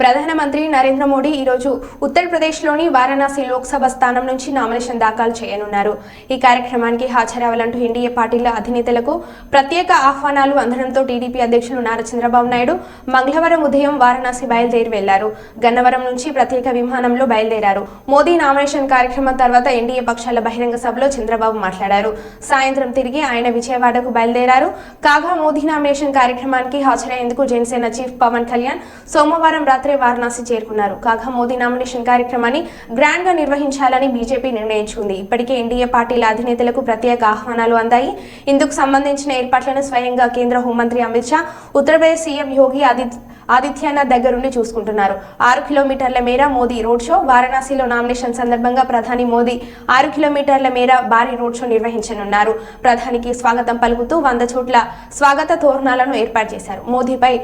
ప్రధానమంత్రి నరేంద్ర మోడీ ఈరోజు ఉత్తరప్రదేశ్లోని వారణాసి లోక్సభ స్థానం నుంచి నామినేషన్ దాఖలు చేయనున్నారు. ఈ కార్యక్రమానికి హాజరవ్వాలంటూ ఎన్డీఏ పార్టీల అధినేతలకు ప్రత్యేక ఆహ్వానాలు అందడంతో టీడీపీ అధ్యక్షులు నారా చంద్రబాబు నాయుడు మంగళవారం ఉదయం వారణాసి బయలుదేరి వెళ్ళారు. గన్నవరం నుంచి ప్రత్యేక విమానంలో బయలుదేరారు. మోదీ నామినేషన్ కార్యక్రమం తర్వాత ఎన్డీఏ పక్షాల బహిరంగ సభలో చంద్రబాబు మాట్లాడారు. సాయంత్రం తిరిగి ఆయన విజయవాడకు బయలుదేరారు. కాగా మోదీ నామినేషన్ కార్యక్రమానికి హాజరయ్యేందుకు జనసేన చీఫ్ పవన్ కళ్యాణ్ సోమవారం రాత్రి వారణాసి చేరుకున్నారు. కాగా మోదీ నామినేషన్ కార్యక్రమాన్ని గ్రాండ్గా నిర్వహించాలని బీజేపీ నిర్ణయించుకుంది. ఇప్పటికే ఎన్డీఏ పార్టీల అధినేతలకు ప్రత్యేక ఆహ్వానాలు అందాయి. ఇందుకు సంబంధించిన ఏర్పాట్లను స్వయంగా కేంద్ర హోంమంత్రి అమిత్ షా ఉత్తరప్రదేశ్ సీఎం యోగి ఆదిత్ ఆదిత్యనాథ్ దగ్గరుండి చూసుకుంటున్నారు. ఆరు కిలోమీటర్ల మేర మోదీ రోడ్ షో వారణాసిలో నామినేషన్ సందర్భంగా ప్రధాని మోదీ ఆరు కిలోమీటర్ల మేర భారీ రోడ్ షో నిర్వహించనున్నారు. ప్రధానికి స్వాగతం పలుకుతూ వంద చోట్ల స్వాగత తోరణాలను ఏర్పాటు చేశారు. మోదీపై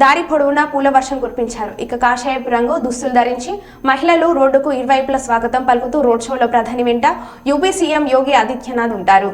దారి పొడవునా పూల వర్షం కురిపించారు. ఇక కాషాయపు రంగు దుస్తులు ధరించి మహిళలు రోడ్డుకు ఇరువైపుల స్వాగతం పలుకుతూ రోడ్ షోలో ప్రధాని వెంట యూపీ సీఎం యోగి ఆదిత్యనాథ్ ఉంటారు.